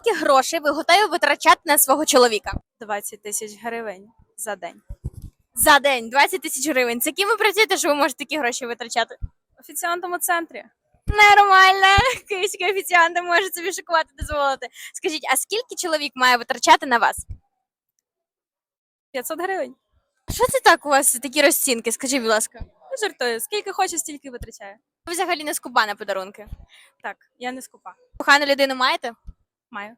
скільки грошей ви готові витрачати на свого чоловіка? 20 тисяч гривень за день. За день 20 тисяч гривень. Це ким ви працюєте, що ви можете такі гроші витрачати? В офіціантному центрі Нормально, київські офіціанти можуть собі шокувати дозволити. Скажіть, а скільки чоловік має витрачати на вас? 500 гривень. Що це так у вас такі розцінки? Скажіть, будь ласка. Не жартую, скільки хоче, стільки витрачає. Ви взагалі не скуба на подарунки. Так, я не скупа. Кохану людину маєте? Маю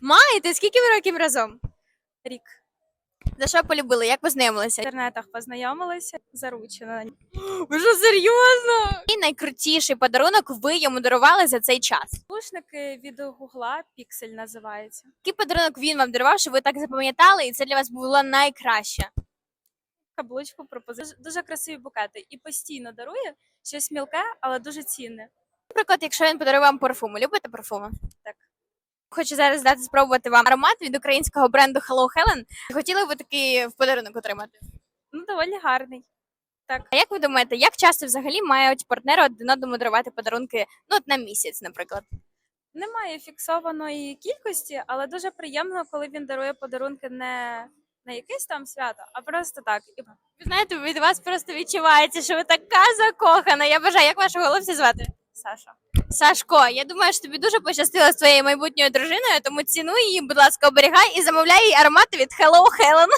Маєте? Скільки ви років разом? рік. За що полюбили? Як познайомилися? В інтернетах познайомилися, заручена. Ви що серйозно? Який найкрутіший подарунок ви йому дарували за цей час? Слушники від Гугла Піксель називається. Який подарунок він вам дарував, що ви так запам'ятали, і це для вас було найкраще? Каблучку пропозицію. Дуже красиві букети. І постійно дарує щось мілке, але дуже цінне. Наприклад, якщо він подарує вам парфуми, любите парфуми? Так. Хочу зараз дати спробувати вам аромат від українського бренду Hello Helen. Хотіли б ви такий в подарунок отримати? Ну, доволі гарний. А як ви думаєте, як часто взагалі мають партнери один одному дарувати подарунки ну, от на місяць, наприклад? Немає фіксованої кількості, але дуже приємно, коли він дарує подарунки не на якесь там свято, а просто так. І Ви знаєте, від вас просто відчувається, що ви така закохана. Я бажаю, як вашого голосі звати? Саша. Сашко, я думаю, що тобі дуже пощастило з твоєю майбутньою дружиною, тому цінуй її, будь ласка, оберігай і замовляй їй аромати від Hello Helen.